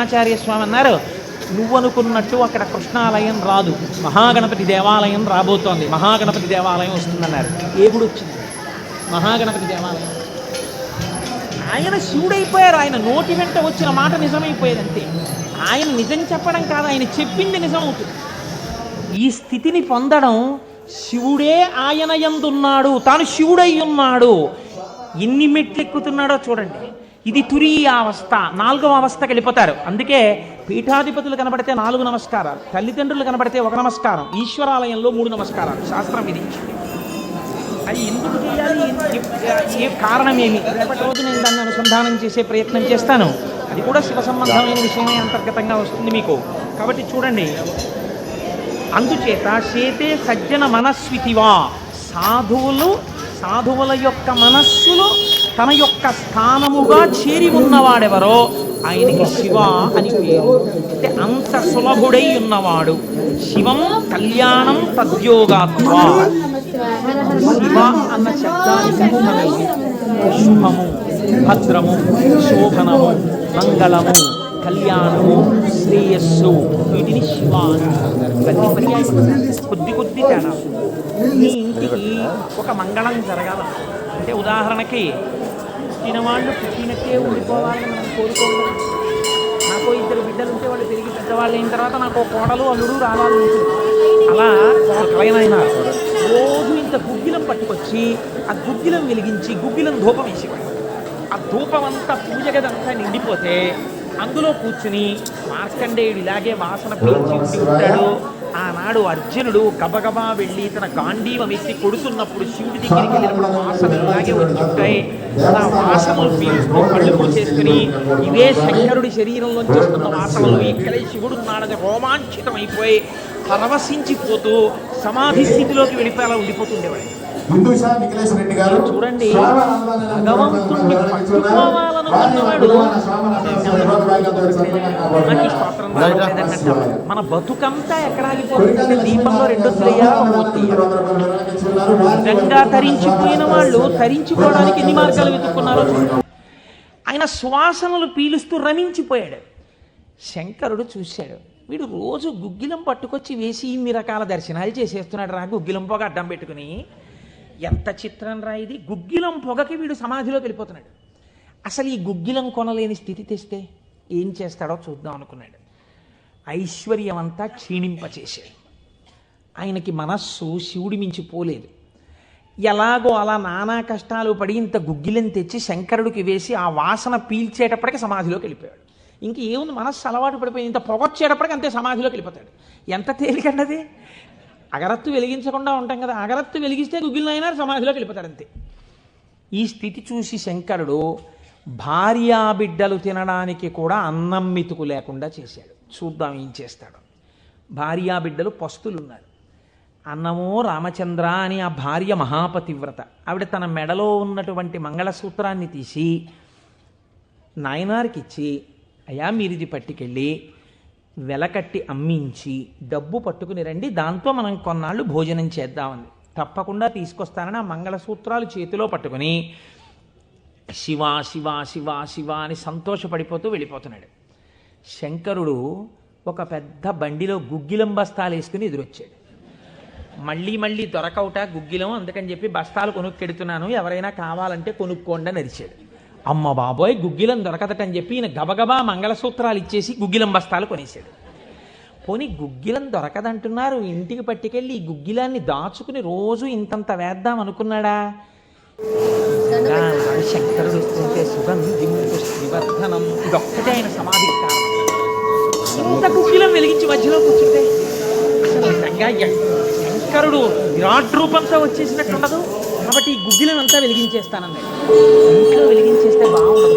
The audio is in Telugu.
ఆచార్య స్వామి అన్నారు నువ్వు అనుకున్నట్టు అక్కడ కృష్ణాలయం రాదు. మహాగణపతి దేవాలయం రాబోతోంది. మహాగణపతి దేవాలయం వస్తుందన్నారు. ఏ గుడి వచ్చింది. మహాగణపతి దేవాలయం. ఆయన శివుడైపోయారు ఆయన నోటి వెంట వచ్చిన మాట నిజమైపోయేది అంతే ఆయన నిజం చెప్పడం కాదు ఆయన చెప్పింది నిజం అవుతుంది ఈ స్థితిని పొందడం శివుడే ఆయన ఎందున్నాడు తాను శివుడై ఉన్నాడు ఎన్ని మెట్లు ఎక్కుతున్నాడో చూడండి. ఇది తురీయ అవస్థ నాలుగవ అవస్థకి వెళ్ళిపోతారు. అందుకే పీఠాధిపతులు కనబడితే నాలుగు నమస్కారాలు తల్లిదండ్రులు కనబడితే ఒక నమస్కారం ఈశ్వరాలయంలో మూడు నమస్కారాలు. శాస్త్రం ఇది. అది ఎందుకు చేయాలి? ఏ- కారణం ఏమి? రేపటి రోజు నేను దాన్ని అనుసంధానం చేసే ప్రయత్నం చేస్తాను. అది కూడా శివ సంబంధమైన విషయమే అంతర్గతంగా వస్తుంది మీకు. కాబట్టి చూడండి. అందుచేత చేతే సజ్జన మనస్వితివా. సాధువులు సాధువుల యొక్క మనస్సులు తన యొక్క స్థానముగా చేరి ఉన్నవాడెవరో ఆయనకి శివ అని పేరు. అంటే అంత సులభుడై ఉన్నవాడు. శివం కళ్యాణం తద్యోగాత్వా శివ అన్న శబ్దానికి శుభము భద్రము శోభనము మంగళము. కళ్యాణము శ్రేయస్సు వీటిని శివ అంటారు. ఇవన్నీ కొద్ది కొద్ది తేడా. మీ ఇంటికి ఒక మంగళం జరగాల. అంటే ఉదాహరణకి పుట్టినవాళ్ళు పుట్టినట్టే ఉండిపోవాలని మనం కోరుకోవాలి నాకు ఇద్దరు బిడ్డలు ఉంటే వాళ్ళు తిరిగి పెద్దవాళ్ళు అయిన తర్వాత నాకు కోడలు అల్లుడు రావాలి అలా ఒకరైనా రోజు ఇంత గుగ్గిలం పట్టుకొచ్చి ఆ గుగ్గిలం వెలిగించి గుగ్గిలం ధూపం వేసేవాడు. ఆ ధూపం అంతా పూజ గదంతా నిండిపోతే అందులో కూర్చుని మార్కండేయుడు ఇలాగే వాసన పీల్చి ఉంటాడు. ఆనాడు అర్జునుడు గబగబా వెళ్ళి తన గాంధీవం ఎత్తి కొడుతున్నప్పుడు శివుడి దగ్గరికి వెళ్ళినప్పుడు వాసనలు ఇలాగే వచ్చి ఉంటాయి ఆ వాసనలు పీల్చుకో కళ్ళు మూసేసుకుని ఇవే శంకరుడి శరీరంలోంచి వస్తున్న వాసనలు. ఇక్కడే శివుడు ఉన్నాడని రోమాంచితం అయిపోయి పరవశించిపోతూ సమాధి స్థితిలోకి వెళ్ళిపోయి అలా ఉండిపోతుండేవాడు నిఖిలేష్ రెడ్డి గారు చూడండి. మన బతుకంతా ఎక్కడ ఆగిపోతుందంటే దీపంలో రెండు నిజంగా తరించిపోయిన వాళ్ళు తరించుకోవడానికి ఎన్ని మార్గాలు వెతుక్కున్నారో. ఆయన శ్వాసనలు పీలుస్తూ రమించిపోయాడు. శంకరుడు చూశాడు. వీడు రోజు గుగ్గిలం పట్టుకొచ్చి వేసి ఇన్ని రకాల దర్శనాలు చేసేస్తున్నాడు రా గుగ్గిలం పొగ అడ్డం పెట్టుకుని. ఎంత చిత్రం రా ఇది? గుగ్గిలం పొగకి వీడు సమాధిలోకి వెళ్ళిపోతున్నాడు. అసలు ఈ గుగ్గిలం కొనలేని స్థితి తెస్తే ఏం చేస్తాడో చూద్దాం అనుకున్నాడు. ఐశ్వర్యం అంతా క్షీణింపచేశాడు. ఆయనకి మనస్సు శివుడి మించి పోలేదు. ఎలాగో అలా నానా కష్టాలు పడి ఇంత గుగ్గిలం తెచ్చి శంకరుడికి వేసి ఆ వాసన పీల్చేటప్పటికి సమాధిలోకి వెళ్ళిపోయాడు. ఇంక ఏముంది? మనస్సు అలవాటు పడిపోయింది. ఇంత పొగొచ్చేటప్పటికి అంతే సమాధిలోకి వెళ్ళిపోతాడు. ఎంత తేలికండది? అగరత్తు వెలిగించకుండా ఉంటాం కదా అగరత్తు వెలిగిస్తే గుగ్గిలం అయినా సమాధిలోకి వెళ్ళిపోతాడు అంతే. ఈ స్థితి చూసి శంకరుడు భార్యా బిడ్డలు తినడానికి కూడా అన్నం మితుకు లేకుండా చేశాడు. చూద్దాం ఏం చేస్తాడు. భార్యా బిడ్డలు పస్తులు ఉన్నారు అన్నమో రామచంద్ర అని ఆ భార్య మహాపతివ్రత. ఆవిడ తన మెడలో ఉన్నటువంటి మంగళసూత్రాన్ని తీసి నాయనారికి ఇచ్చి అయ్యా మీరిది పట్టుకెళ్ళి వెలకట్టి అమ్మించి డబ్బు పట్టుకుని రండి దాంతో మనం కొన్నాళ్ళు భోజనం చేద్దామని తప్పకుండా తీసుకొస్తానని ఆ మంగళసూత్రాలు చేతిలో పట్టుకుని శివ శివ శివ శివ అని సంతోషపడిపోతూ వెళ్ళిపోతున్నాడు. శంకరుడు ఒక పెద్ద బండిలో గుగ్గిలం బస్తాలు వేసుకుని ఎదురొచ్చాడు. మళ్ళీ మళ్ళీ దొరకవుట గుగ్గిలం అందుకని చెప్పి బస్తాలు కొనుక్కెడుతున్నాను ఎవరైనా కావాలంటే కొనుక్కోండి అని అరిచాడు. అమ్మ బాబోయ్ గుగ్గిలం దొరకదటని చెప్పి ఈయన గబగబా మంగళసూత్రాలు ఇచ్చేసి గుగ్గిలం బస్తాలు కొనేశాడు. పోనీ గుగ్గిలం దొరకదంటున్నారు ఇంటికి పట్టుకెళ్ళి ఈ గుగ్గిలాన్ని దాచుకుని రోజు ఇంతంత వేద్దాం అనుకున్నాడా? శంకరుడు వస్తుంటే సుగంధి శ్రీవర్ధనం. ఇదొక్కటే ఆయన కారణం. ఇంత గుగ్గిలం వెలిగించి మధ్యలో కూర్చుంటే నిజంగా శంకరుడు విరాట్ రూపంతో వచ్చేసినట్టుండదు కాబట్టి ఈ గుగ్గిలం అంతా వెలిగించేస్తానన్నాడు. ఇంట్లో వెలిగించేస్తే బాగుంటుంది